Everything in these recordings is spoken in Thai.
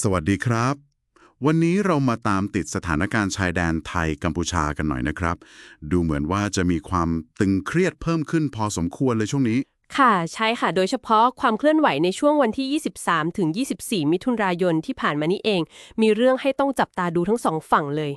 สวัสดีครับ วันนี้เรามาตามติดสถานการณ์ชายแดนไทยกัมพูชากันหน่อยนะครับ ดูเหมือนว่าจะมีความตึงเครียดเพิ่มขึ้นพอสมควรเลยช่วงนี้ ค่ะ ใช่ค่ะ โดยเฉพาะความเคลื่อนไหวในช่วงวันที่ 23 ถึง 24 มิถุนายนที่ผ่านมานี้เอง มีเรื่องให้ต้องจับตาดูทั้งสองฝั่งเลย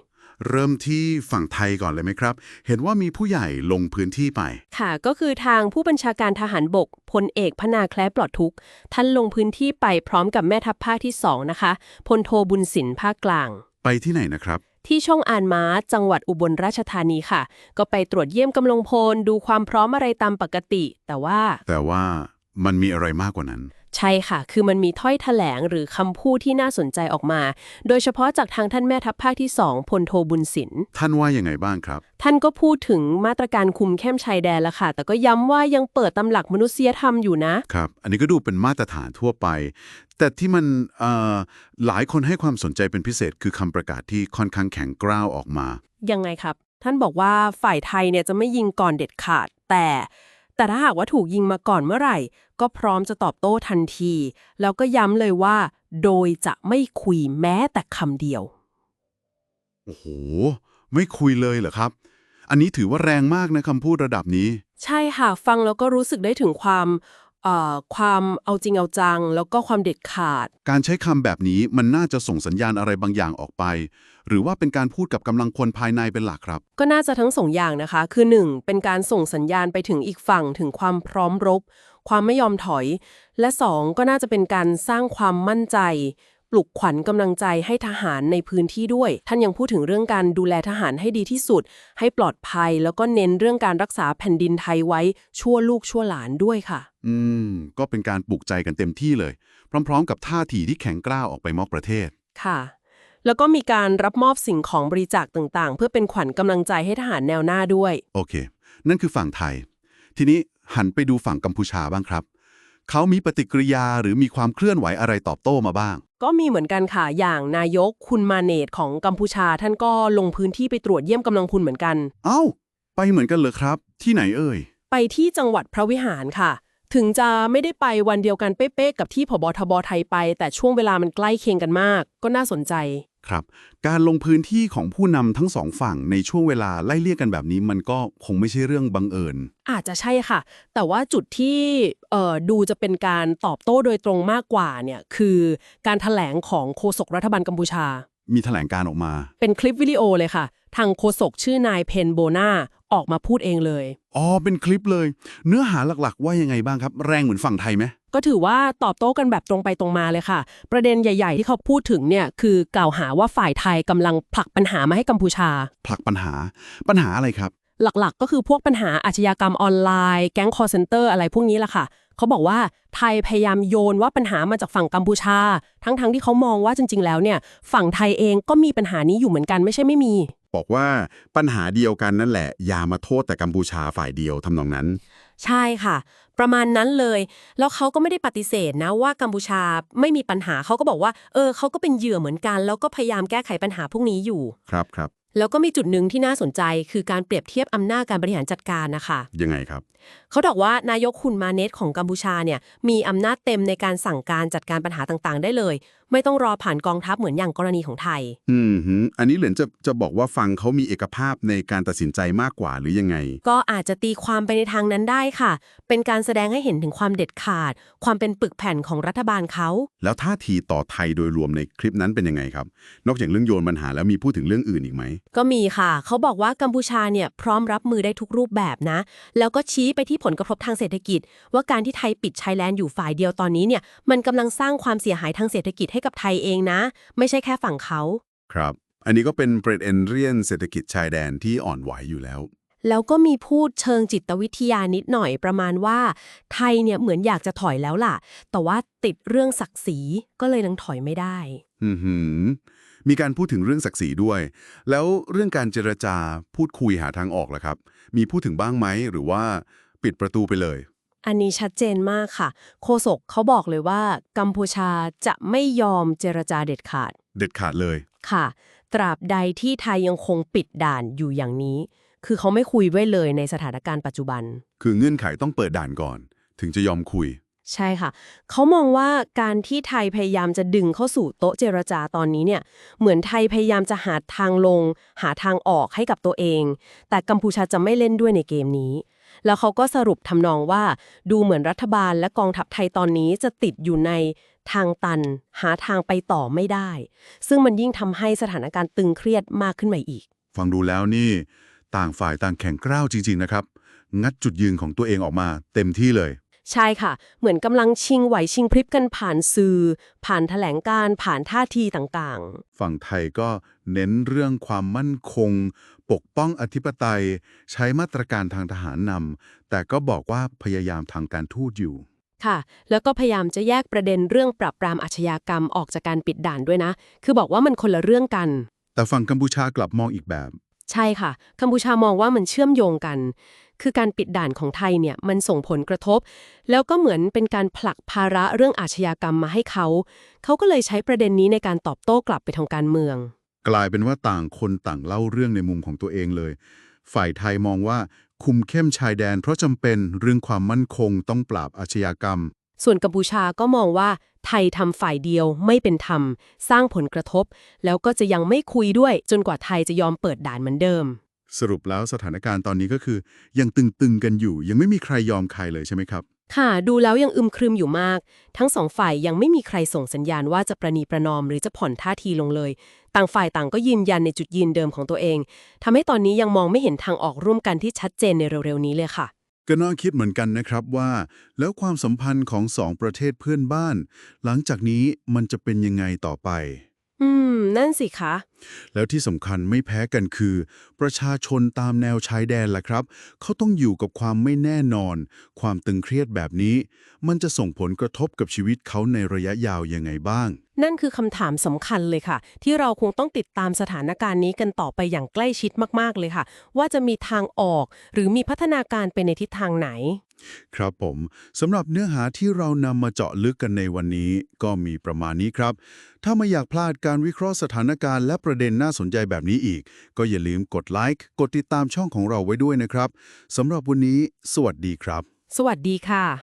เริ่มที่ฝั่งไทยก่อนเลยไหมครับ เห็นว่ามีผู้ใหญ่ลงพื้นที่ไป ค่ะ ก็คือทางผู้บัญชาการทหารบกพลเอกพนาแคล้ปลอดทุกข์ท่านลงพื้นที่ไปพร้อมกับแม่ทัพภาคที่ 2 นะคะ พลโทบุญสินภาคกลาง ไปที่ไหนนะครับ ที่ช่องอานม้า จังหวัดอุบลราชธานีค่ะ ก็ไปตรวจเยี่ยมกำลังพล ดูความพร้อมอะไรตามปกติ แต่ว่า แต่ว่า มันมีอะไรมากกว่านั้น ใช่ค่ะ คือมันมีถ้อยแถลงหรือคำพูดที่น่าสนใจออกมา โดยเฉพาะจากทางท่านแม่ทัพภาคที่2พลโทบุญสิน ท่านว่ายังไงบ้างครับ ท่านก็พูดถึงมาตรการคุมเข้มชายแดนแล้วค่ะ แต่ก็ย้ำว่ายังเปิดตำหลักมนุษยธรรมอยู่นะ ครับ อันนี้ก็ดูเป็นมาตรฐานทั่วไป แต่ที่มันเอ่อหลายคนให้ความสนใจเป็นพิเศษ คือคำประกาศที่ค่อนข้างแข็งกร้าวออกมา ยังไงครับ ท่านบอกว่าฝ่ายไทยเนี่ยจะไม่ยิงก่อนเด็ดขาด แต่ แต่ถ้าหากว่าถูกยิงมาก่อนเมื่อไหร่ ก็พร้อมจะตอบโต้ทันที แล้วก็ย้ำเลยว่า โดยจะไม่คุยแม้แต่คำเดียว โอ้โห ไม่คุยเลยเหรอครับ อันนี้ถือว่าแรงมากนะคำพูดระดับนี้ ใช่ค่ะ ฟังแล้วก็รู้สึกได้ถึงความเอ่อ ความเอาจริงเอาจัง แล้วก็ความเด็ดขาด การใช้คำแบบนี้มันน่าจะส่งสัญญาณอะไรบางอย่างออกไป หรือว่าเป็นการพูดกับกำลังพลภายในเป็นหลักครับ ก็น่าจะทั้งสองอย่างนะคะ คือ 1. เป็นการส่งสัญญาณไปถึงอีกฝั่งถึงความพร้อมรบ ความไม่ยอมถอย และ 2. ก็น่าจะเป็นการสร้างความมั่นใจ ปลุกขวัญกำลังใจให้ทหารในพื้นที่ด้วย ท่านยังพูดถึงเรื่องการดูแลทหารให้ดีที่สุด ให้ปลอดภัย แล้วก็เน้นเรื่องการรักษาแผ่นดินไทยไว้ชั่วลูกชั่วหลานด้วยค่ะ อืม ก็เป็นการปลุกใจกันเต็มที่เลย พร้อม ๆ กับท่าทีที่แข็งกร้าวออกไปมอกประเทศ ค่ะ แล้วก็มีการรับมอบสิ่งของบริจาคต่างๆ เพื่อเป็นขวัญกำลังใจให้ทหารแนวหน้าด้วย โอเค นั่นคือฝั่งไทย ทีนี้หันไปดูฝั่งกัมพูชาบ้างครับ เขามีปฏิกิริยาหรือมีความเคลื่อนไหวอะไรตอบโต้มาบ้าง ก็มีเหมือนกันค่ะ อย่างนายกคุณมาเนตของกัมพูชาท่านก็ลงพื้นที่ไปตรวจเยี่ยมกำลังพลเหมือนกัน เอ้า ไปเหมือนกันเหรอครับ ที่ไหนเอ่ย ไปที่จังหวัดพระวิหารค่ะ ถึงจะไม่ได้ไปวันเดียวกันเป๊ะๆกับที่ผบทบไทยไป แต่ช่วงเวลามันใกล้เคียงกันมาก ก็น่าสนใจ ครับ การลงพื้นที่ของผู้นำทั้งสองฝั่งในช่วงเวลาไล่เลี่ยกันแบบนี้มันก็คงไม่ใช่เรื่องบังเอิญ อาจจะใช่ค่ะ แต่ว่าจุดที่เอ่อดูจะเป็นการตอบโต้โดยตรงมากกว่าเนี่ยคือการถแถลงของโฆษกรัฐบาลกัมพูชา มีแถลงการออกมา เป็นคลิปวิดีโอเลยค่ะ ทางโฆษกชื่อนายเพนโบนาออกมาพูดเองเลย อ๋อ เป็นคลิปเลย เนื้อหาหลักๆ ว่ายังไงบ้างครับ แรงเหมือนฝั่งไทยไหม ก็ถือว่าตอบโต้กันแบบตรงไปตรงมาเลยค่ะ ประเด็นใหญ่ ๆ ที่เขาพูดถึงเนี่ยคือกล่าวหาว่าฝ่ายไทยกำลังผลักปัญหามาให้กัมพูชา ผลักปัญหาปัญหาอะไรครับ หลักๆ ก็คือพวกปัญหาอาชญากรรมออนไลน์ แก๊งคอร์เซนเตอร์อะไรพวกนี้แหละค่ะเขาบอกว่าไทยพยายามโยนว่าปัญหามาจากฝั่งกัมพูชา ทั้งๆที่เขามองว่าจริง ๆ แล้วเนี่ยฝั่งไทยเองก็มีปัญหานี้อยู่เหมือนกันไม่ใช่ไม่มี บอกว่าปัญหาเดียวกันนั่นแหละอย่ามาโทษแต่กัมพูชาฝ่ายเดียวทำนองนั้น ใช่ค่ะ ประมาณนั้นเลย แล้วเขาก็ไม่ได้ปฏิเสธนะว่ากัมพูชาไม่มีปัญหาเขาก็บอกว่า เออเขาก็เป็นเหยื่อเหมือนกัน แล้วก็พยายามแก้ไขปัญหาพวกนี้อยู่ ครับครับแล้วก็มีจุดหนึ่งที่น่าสนใจคือการเปรียบเทียบอำนาจการบริหารจัดการนะคะยังไงครับ เขาบอกว่านายกคุณมาเนตของกัมพูชาเนี่ยมีอำนาจเต็มในการสั่งการจัดการปัญหาต่างๆ ได้เลย ไม่ต้องรอผ่านกองทัพเหมือนอย่างกรณีของไทย อืมหืออันนี้เหลือนจะจะบอกว่าฟังเขามีเอกภาพในการตัดสินใจมากกว่าหรือยังไง ก็อาจจะตีความไปในทางนั้นได้ค่ะ เป็นการแสดงให้เห็นถึงความเด็ดขาด ความเป็นปึกแผ่นของรัฐบาลเขา แล้วท่าทีต่อไทยโดยรวมในคลิปนั้นเป็นยังไงครับ นอกจากเรื่องโยนปัญหาแล้วมีพูดถึงเรื่องอื่นอีกไหม ก็มีค่ะ เขาบอกว่ากัมพูชาเนี่ยพร้อมรับมือได้ทุกรูปแบบนะ แล้วก็ชี้ไปที่ผลกระทบทางเศรษฐกิจ ว่าการที่ไทยปิดชายแดนอยู่ฝ่ายเดียวตอนนี้เนี่ย มันกำลังสร้างความเสียหายทางเศรษฐกิจให้กับไทยเองนะ ไม่ใช่แค่ฝั่งเขา ครับ อันนี้ก็เป็นประเด็นเรียนเศรษฐกิจชายแดนที่อ่อนไหวอยู่แล้ว แล้วก็มีพูดเชิงจิตวิทยานิดหน่อยประมาณว่า ไทยเนี่ยเหมือนอยากจะถอยแล้วล่ะ แต่ว่าติดเรื่องศักดิ์ศรีก็เลยนังถอยไม่ได้อือหือมีการพูดถึงเรื่องศักดิ์ศรีด้วย แล้วเรื่องการเจรจาพูดคุยหาทางออกล่ะครับ มีพูดถึงบ้างไหมหรือว่าปิดประตูไปเลย อันนี้ชัดเจนมากค่ะโฆษกเขาบอกเลยว่า กัมพูชาจะไม่ยอมเจรจาเด็ดขาด เด็ดขาดเลยค่ะ ตราบใดที่ไทยยังคงปิดด่านอยู่อย่างนี้ คือเขาไม่คุยไว้เลยในสถานการณ์ปัจจุบัน คือเงื่อนไขต้องเปิดด่านก่อน ถึงจะยอมคุย ใช่ค่ะ เขามองว่าการที่ไทยพยายามจะดึงเข้าสู่โต๊ะเจรจาตอนนี้เนี่ย เหมือนไทยพยายามจะหาทางลง หาทางออกให้กับตัวเอง แต่กัมพูชาจะไม่เล่นด้วยในเกมนี้ แล้วเขาก็สรุปทำนองว่าดูเหมือนรัฐบาลและกองทัพไทยตอนนี้จะติดอยู่ในทางตัน หาทางไปต่อไม่ได้ ซึ่งมันยิ่งทำให้สถานการณ์ตึงเครียดมากขึ้นมาอีก ฟังดูแล้วนี่ ต่างฝ่ายต่างแข่งกร้าวจริง ๆ นะครับ งัดจุดยืนของตัวเองออกมา เต็มที่เลย ใช่ค่ะ เหมือนกำลังชิงไหวชิงพริบกันผ่านสื่อ ผ่านแถลงการณ์ผ่านท่าทีต่างๆ ฝั่งไทยก็เน้นเรื่องความมั่นคง ปกป้องอธิปไตย ใช้มาตรการทางทหารนำแต่ก็บอกว่าพยายามทางการทูตอยู่ค่ะ แล้วก็พยายามจะแยกประเด็นเรื่องปราบปรามอาชญากรรมออกจากการปิดด่านด้วยนะ คือบอกว่ามันคนละเรื่องกัน แต่ฝั่งกัมพูชากลับมองอีกแบบ ใช่ค่ะ กัมพูชามองว่ามันเชื่อมโยงกัน คือการปิดด่านของไทยเนี่ยมันส่งผลกระทบ แล้วก็เหมือนเป็นการผลักภาระเรื่องอาชญากรรมมาให้เขา เขาก็เลยใช้ประเด็นนี้ในการตอบโต้กลับไปทางการเมือง กลายเป็นว่าต่างคนต่างเล่าเรื่องในมุมของตัวเองเลย ฝ่ายไทยมองว่าคุมเข้มชายแดนเพราะจำเป็นเรื่องความมั่นคงต้องปราบอาชญากรรม ส่วนกัมพูชาก็มองว่าไทยทำฝ่ายเดียวไม่เป็นธรรม สร้างผลกระทบ แล้วก็จะยังไม่คุยด้วยจนกว่าไทยจะยอมเปิดด่านเหมือนเดิม สรุปแล้วสถานการณ์ตอนนี้ก็คือ ยังตึงๆกันอยู่ ยังไม่มีใครยอมใครเลยใช่ไหมครับ ค่ะ ดูแล้วยังอึมครึมอยู่มาก ทั้งสองฝ่ายยังไม่มีใครส่งสัญญาณว่าจะประนีประนอมหรือจะผ่อนท่าทีลงเลย ต่างฝ่ายต่างก็ยืนยันในจุดยืนเดิมของตัวเองทำให้ตอนนี้ยังมองไม่เห็นทางออกร่วมกันที่ชัดเจนในเร็วๆนี้เลยค่ะ ก็น่าคิดเหมือนกันนะครับว่า แล้วความสัมพันธ์ของสองประเทศเพื่อนบ้าน หลังจากนี้มันจะเป็นยังไงต่อไป อืม นั่นสิคะ แล้วที่สำคัญไม่แพ้กันคือ ประชาชนตามแนวชายแดนล่ะครับ เขาต้องอยู่กับความไม่แน่นอน ความตึงเครียดแบบนี้ มันจะส่งผลกระทบกับชีวิตเขาในระยะยาวยังไงบ้าง นั่นคือคำถามสำคัญเลยค่ะ ที่เราคงต้องติดตามสถานการณ์นี้กันต่อไปอย่างใกล้ชิดมากๆเลยค่ะ ว่าจะมีทางออก หรือมีพัฒนาการไปในทิศทางไหนครับผมสำหรับเนื้อหาที่เรานำมาเจาะลึกกันในวันนี้ ก็มีประมาณนี้ครับ ถ้าไม่อยากพลาดการวิเคราะห์สถานการณ์และประเด็นน่าสนใจแบบนี้อีก ก็อย่าลืมกดไลค์กดติดตามช่องของเราไว้ด้วยนะครับสำหรับวันนี้ สวัสดีครับ สวัสดีค่ะ